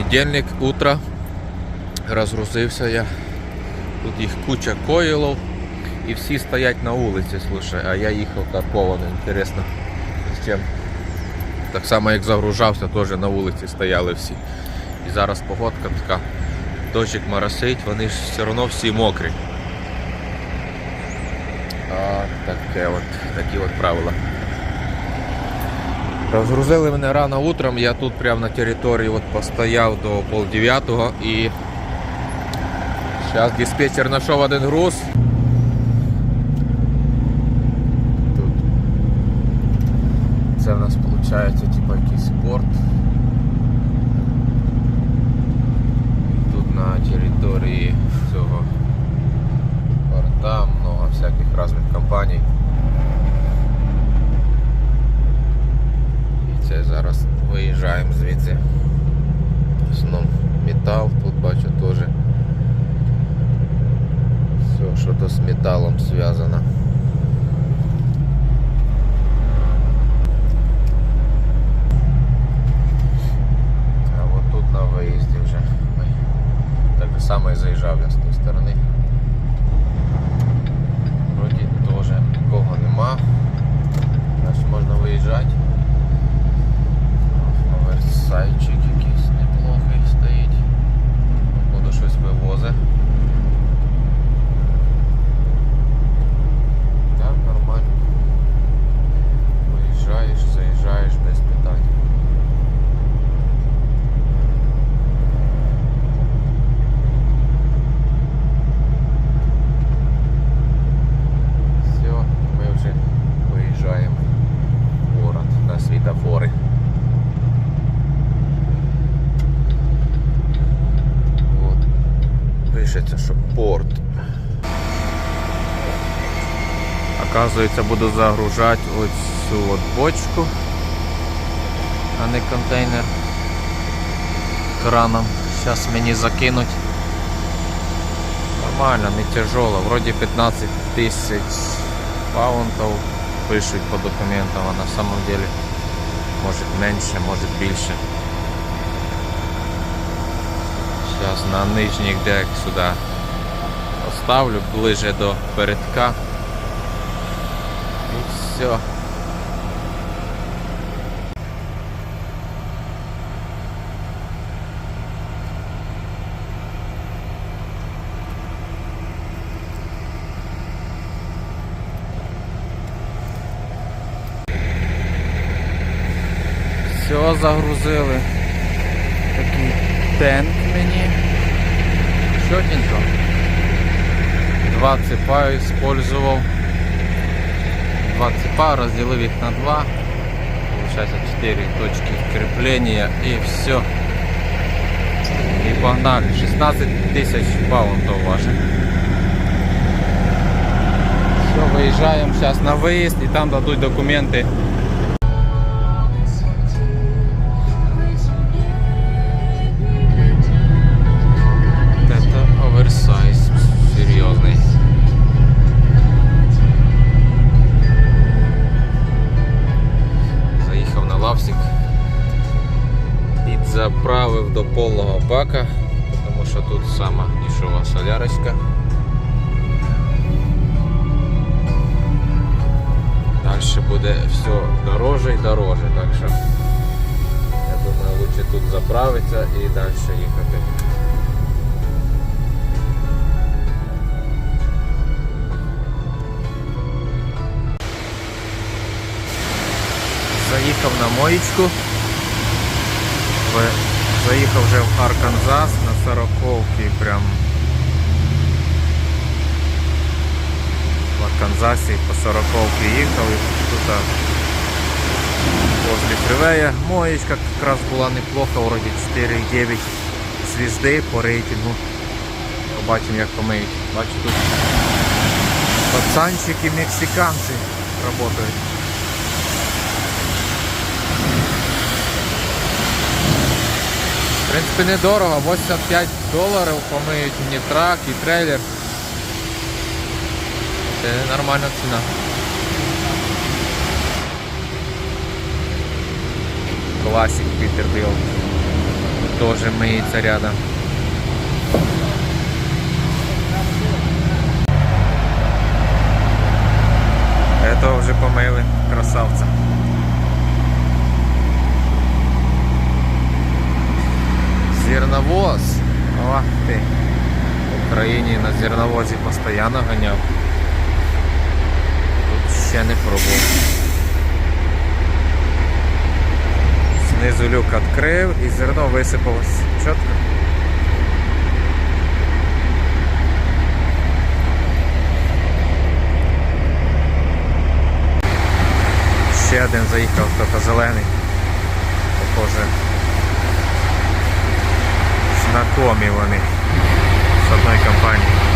Понедільник, утро. Розгрузився я. Тут їх куча коїлов. І всі стоять на вулиці, слушай, а я їхав карпований, інтересно. З чим? Так само як загружався, теж на вулиці стояли всі. І зараз погодка така, дощик моросить, вони ж все одно всі мокрі. А, таке от, такі от правила. Розгрузили мене рано утром, я тут прямо на території от постояв до полдев'ятого і зараз диспетчер знайшов один груз. Тут. Це в нас виходить типу якийсь порт. Тут на території цього порта много всяких різних компаній. І це зараз виїжджаємо звідси. В основному метал тут бачу теж. Все, що то з металом зв'язано. А от тут на виїзді вже. Ми так же само і заїжджав я з тої сторони. Оказується, буду загружати ось цю от бочку, а не контейнер краном. Зараз мені закинуть. Нормально, не тяжело. Вроді 15 тисяч паунтів пишуть по документам, а на самом деле може менше, може більше. Зараз на нижніх дек сюди поставлю ближе до передка. Все. Все загрузили. Такий тент мені. Чотенько. Два цепа использовал Два цепа, разделил их на два. Получается 4 точки крепления и все. И погнали. 16 тысяч паунтов ваших. Все, выезжаем сейчас на выезд и там дадут документы. Підзаправив до повного бака, тому що тут сама дешева солярочка. Далі буде все дороже і дороже, так що я думаю лучше тут заправитися і далі їхати. Заїхав на моєчку. Заїхав вже в Арканзас на сороковки прям в Арканзасі по сороковки їхав і тут возле фривея моєчка якраз була неплоха, вроді 4,9 звізди по рейтингу. Побачимо як помиють. Бачу тут пацанчики мексиканці працюють. В принципі, недорого, 85 доларів помиють мені трак і трейлер. Це нормальна ціна. Класик Peterbilt. тоже мыется рядом. Это уже помыли, красавца. Зерновоз. Ох ти. В Україні на зерновозі постійно ганяв. Тут ще не пробував. Знизу люк відкрив і зерно висипалось. Чітко. Ще один заїхав, тільки зелений. Похоже. Знакомі вони з одної компанії.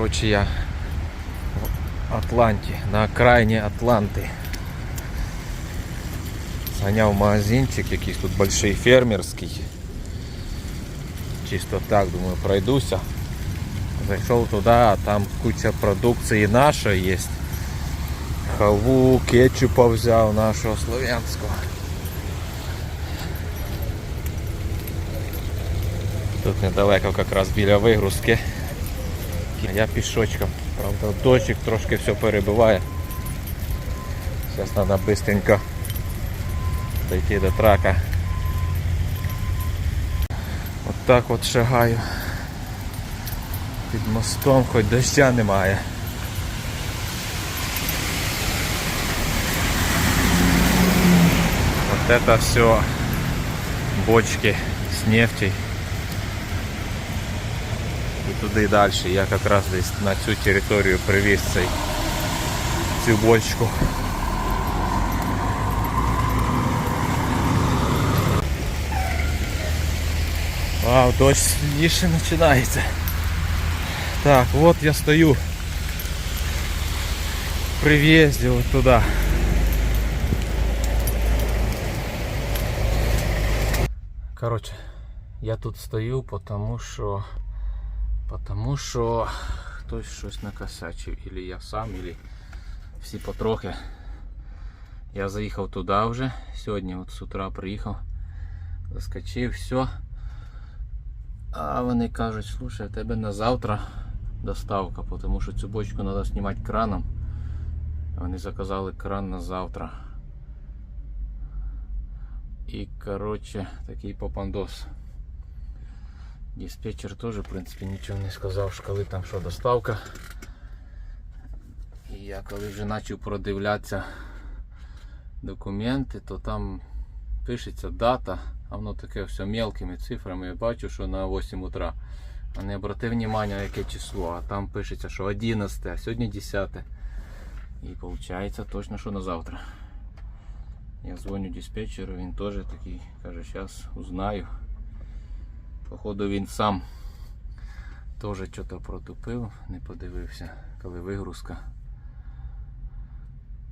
короче, я в Атланті, на окраїні Атланти. Заняв магазинчик, якийсь тут большой фермерський. Чисто так, думаю, пройдуся. Зайшов туди, а там куча продукції нашої є. Халву, кетчупа взяв нашого слов'янського. Тут недалеко якраз біля вигрузки. Я пішочком. Правда, дощик трошки все перебиває. Зараз треба швидко дойти до трака. От так от шагаю. Під мостом, хоч доща немає. Вот это все бочки с нефтей. І туди далі. Я якраз десь на цю територію привіз цей, цю бочку. Вау, дощ сильніше починається. Так, от я стою при в'їзді от туди. Короче, я тут стою, потому що Потому що хтось щось накосячив. Ілі я сам, ілі всі потрохи. Я заїхав туди вже. Сьогодні от з утра приїхав. Заскочив, все. А вони кажуть, слушай, тебе на завтра доставка, тому що цю бочку треба знімати краном. Вони заказали кран на завтра. І коротше такий попандос. Диспетчер теж, в принципі, нічого не сказав, що коли там що доставка. І я коли вже почав продивлятися документи, то там пишеться дата, а воно таке все мелкими цифрами. Я бачу, що на 8 утра. А не обратив увагу, яке число, а там пишеться, що 11, а сьогодні 10. І виходить точно, що на завтра. Я дзвоню диспетчеру, він теж такий, каже, зараз узнаю. Походу він сам теж щось протупив, не подивився, коли вигрузка.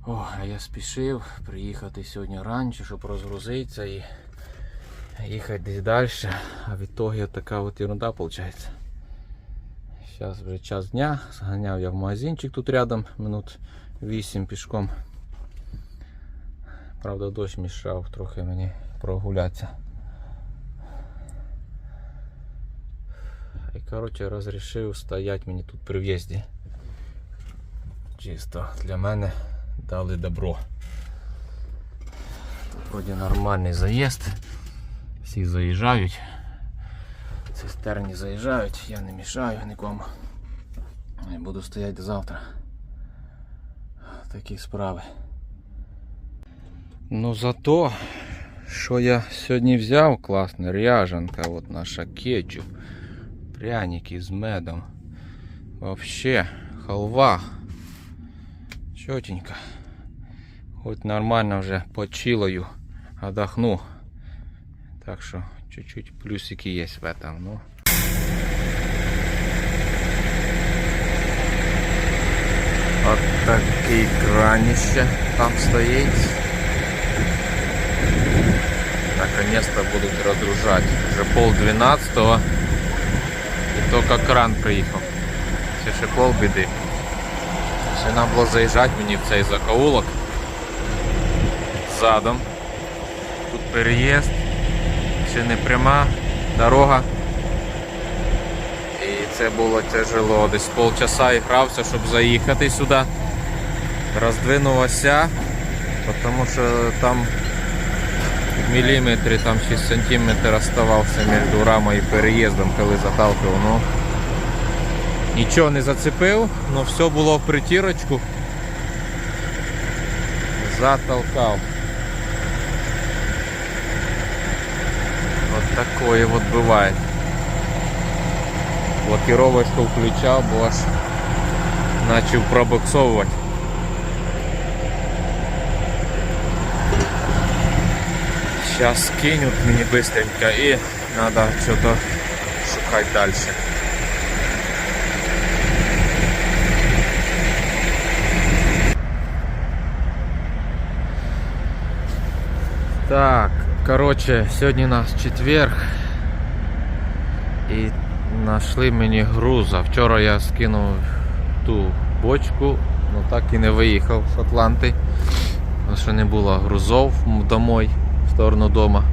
О, а я спішив приїхати сьогодні раніше, щоб розгрузитися і їхати десь далі. А в ітогі така от ерунда виходить. Зараз вже час дня, зганяв я в магазинчик тут рядом, минут 8 пішком. Правда, дощ мішав трохи мені прогулятися. І коротше розрішив стояти мені тут при в'їзді. Чисто для мене дали добро. Тут вроді нормальний заїзд. Всі заїжджають. Цистерні заїжджають, я не мішаю нікому. Я буду стояти до завтра. Такі справи. Ну зато, що я сьогодні взяв, класна ряжанка, от наша кетчуп, пряники з медом. Вообще, халва. Чотенько. Хоть нормально вже почилою, отдохну. Так що чуть-чуть плюсики є в этом. Ну. От такий кранище там стоїть. Наконец-то будут разгружать. Уже пол двенадцатого. И только кран приїхав. Це ще пол біди. Ще нам було заїжджати мені в цей закоулок. Задом. Тут переїзд. Ще не пряма дорога. І це було тяжело. Десь полчаса і грався, щоб заїхати сюди. Роздвинувся, тому що там в там 6 сантиметрів оставався між рамою і переїздом, коли заталкивав. Ну, нічого не зацепив, але все було в притірочку. Затолкав. Вот такое вот бывает. Блокировочку включав, бо аж почав пробуксовувати. Сейчас кинут мне быстренько и надо что-то шукать дальше. Так, короче, сьогодні у нас четверг. І знайшли мені груза. Вчора я скинув ту бочку, але так і не виїхав з Атланти. Тому що не було грузов домой, сторону дома.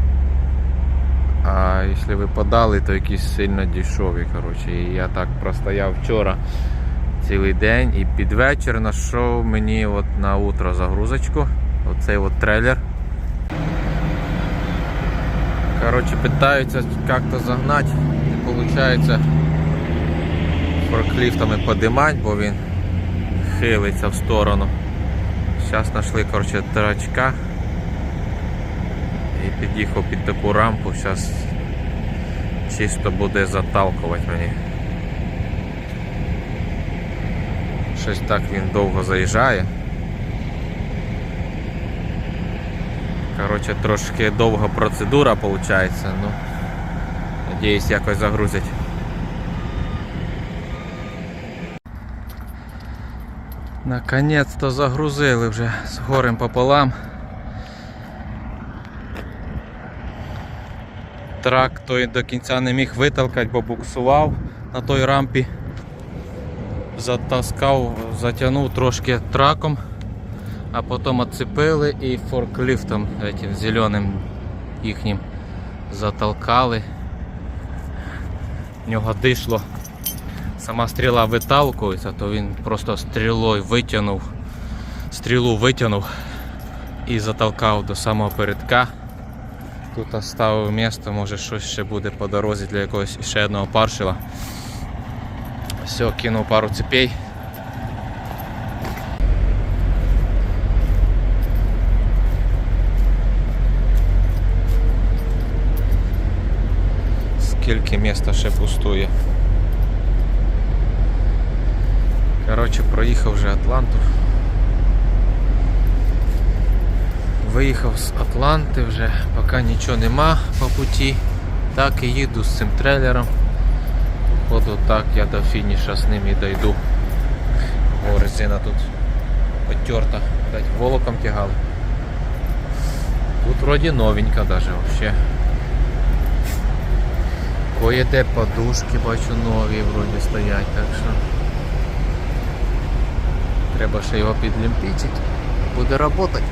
А якщо ви подали, то якісь сильно дешеві. Коротше. І я так простояв вчора цілий день і під вечір знайшов мені от на утро загрузочку. Оцей от трейлер. Короче, пытаются как-то загнать, не получается форклифтами подимать, бо він хилиться в сторону. Зараз знайшли короче, трачка і під'їхав під таку рампу, зараз чисто буде заталкувати мені. Щось так він довго заїжджає. Короче, трошки довга процедура виходить, ну надіюсь якось загрузять. Наконець-то загрузили вже з горем пополам. Трак той до кінця не міг витолкати, бо буксував на той рампі. Затаскав, затягнув трошки траком а потім отцепили і форклифтом этим зеленим їхнім затолкали. В нього дишло. Сама стріла виталкується, то він просто стрілою витягнув, стрілу витягнув і затолкав до самого передка. Тут оставив місто, може щось ще буде по дорозі для якогось ще одного паршила. Все, кинув пару цепей. скільки міста ще пустує. Коротше, проїхав вже Атланту. Виїхав з Атланти вже, поки нічого нема по путі. Так і їду з цим трейлером. Походу так я до фініша з ним і дойду. О, резина тут потерта, волоком тягали. Тут вроді новенька даже вообще. Кое-де подушки бачу нові вроді стоять, так що треба ще його підлімпічити. Буде працювати.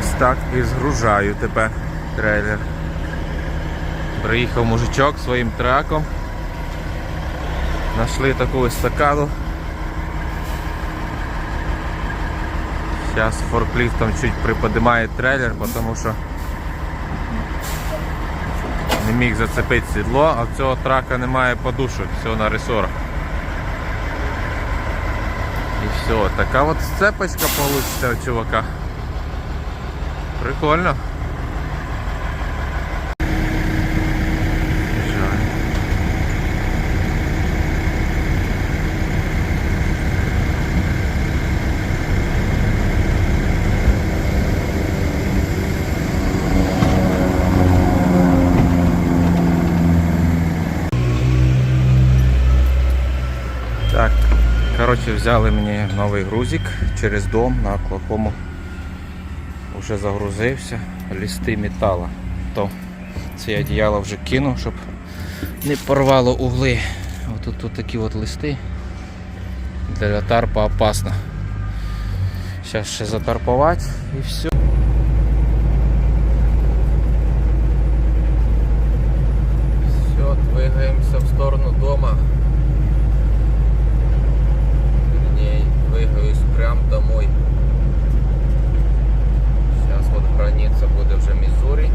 Так і згружаю тебе трейлер. Приїхав мужичок своїм траком. Нашли таку estакаду. Зараз форкліфтом чуть приподнимає трейлер, тому що не міг зацепити сідло, а в цього трака немає подушок, все на ресорах. І все, така от сцепочка получится у чувака. Прикольно. Так, коротше, взяли мені новий грузик через дом на Оклахому. Уже загрузився, листи металу. То це одіяло вже кинув, щоб не порвало угли. Отут тут такі от листи. Для тарпа опасно. Зараз ще затарпувати і все. Все, двигаемся в сторону дома. Вернее, двигаюсь прям домой. Граница буде вже Мізурі.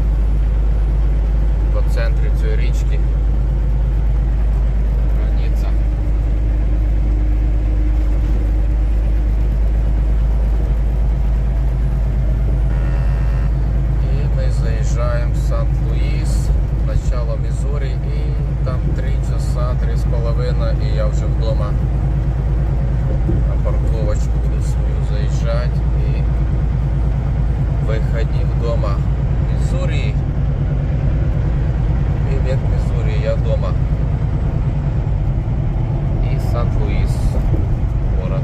По центрі цієї річки. Границя. І ми заїжджаємо в Сант-Луїс, начало Мізурі, і там 3 часа, 3,5 і я вже вдома на парковочку буду свою заїжджати виході вдома. Міссурі. Привет, Миссури, я дома. И Сан-Луис. Город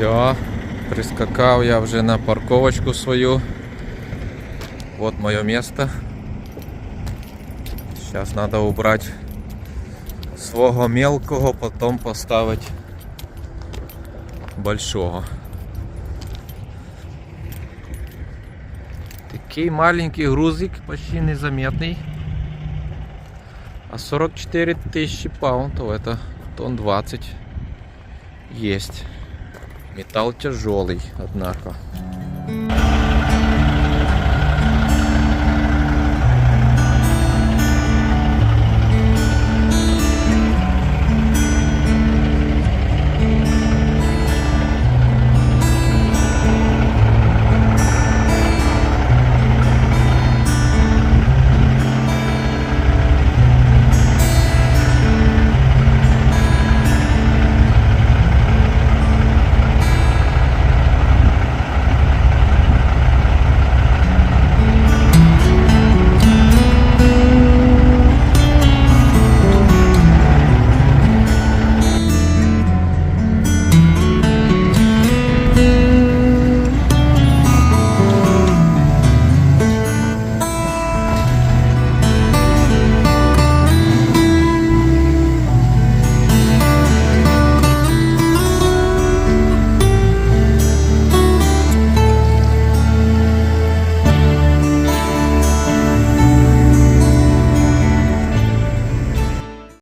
Все, прискакав я вже на парковочку свою. Вот моє місто. Сейчас треба убрати свого мелкого, потім поставити большого. Такий маленький грузик, почти незаметний. А 44 тысячи паунтов, это тонн 20 есть. Металл тяжелый, однако.